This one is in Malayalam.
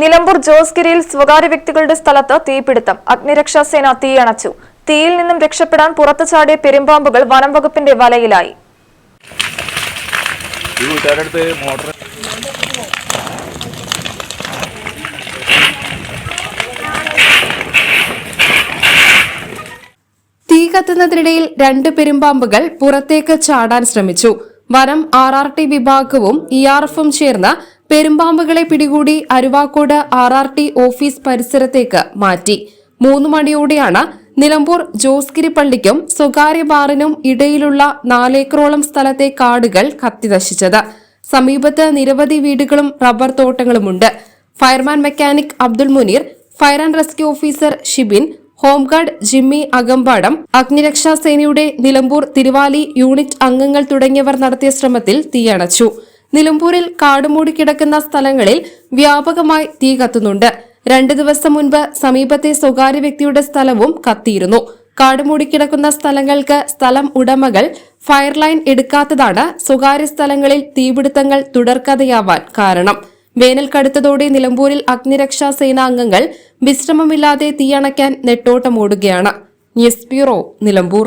നിലമ്പൂർ ജോസ്ഗിരിയിൽ സ്വകാര്യ വ്യക്തികളുടെ സ്ഥലത്ത് തീപിടുത്തം. അഗ്നിരക്ഷാസേന തീയണച്ചു. തീയിൽ നിന്നും രക്ഷപ്പെടാൻ പുറത്തു ചാടിയ പെരുമ്പാമ്പുകൾ വനം വകുപ്പിന്റെ വലയിലായി. തീ കത്തുന്നതിനിടയിൽ രണ്ട് പെരുമ്പാമ്പുകൾ പുറത്തേക്ക് ചാടാൻ ശ്രമിച്ചു. വനം ആർ ആർ ടി വിഭാഗവും ഇ ആർ എഫും ചേർന്ന് പെരുമ്പാമ്പുകളെ പിടികൂടി Aruvakkode R R T office പരിസരത്തേക്ക് മാറ്റി. മൂന്ന് മണിയോടെയാണ് നിലമ്പൂർ ജോസ്ഗിരിപ്പള്ളിക്കും സ്വകാര്യ ബാറിനും ഇടയിലുള്ള നാലേക്കറോളം സ്ഥലത്തെ കാടുകൾ കത്തിനശിച്ചത്. സമീപത്ത് നിരവധി വീടുകളും rubber തോട്ടങ്ങളുമുണ്ട്. Fireman mechanic Abdul Muneer fire and rescue officer Shibin home guard Jimmy Akampadam അഗ്നിരക്ഷാ സേനയുടെ നിലമ്പൂർ തിരുവാലി യൂണിറ്റ് അംഗങ്ങൾ തുടങ്ങിയവർ നടത്തിയ ശ്രമത്തിൽ തീയണച്ചു. നിലമ്പൂരിൽ കാടുമൂടി കിടക്കുന്ന സ്ഥലങ്ങളിൽ വ്യാപകമായി തീ കത്തുന്നുണ്ട്. രണ്ട് ദിവസം മുൻപ് സമീപത്തെ സ്വകാര്യ വ്യക്തിയുടെ സ്ഥലവും കത്തിയിരുന്നു. കാടുമൂടി കിടക്കുന്ന സ്ഥലങ്ങൾക്ക് സ്ഥലം ഉടമകൾ ഫയർലൈൻ എടുക്കാത്തതാണ് സ്വകാര്യ സ്ഥലങ്ങളിൽ തീപിടുത്തങ്ങൾ തുടർക്കഥയാവാൻ കാരണം. വേനൽ കടുത്തതോടെ നിലമ്പൂരിൽ അഗ്നിരക്ഷാ സേനാംഗങ്ങൾ വിശ്രമമില്ലാതെ തീയണയ്ക്കാൻ നെട്ടോട്ടമോടുകയാണ്. News bureau Nilambur.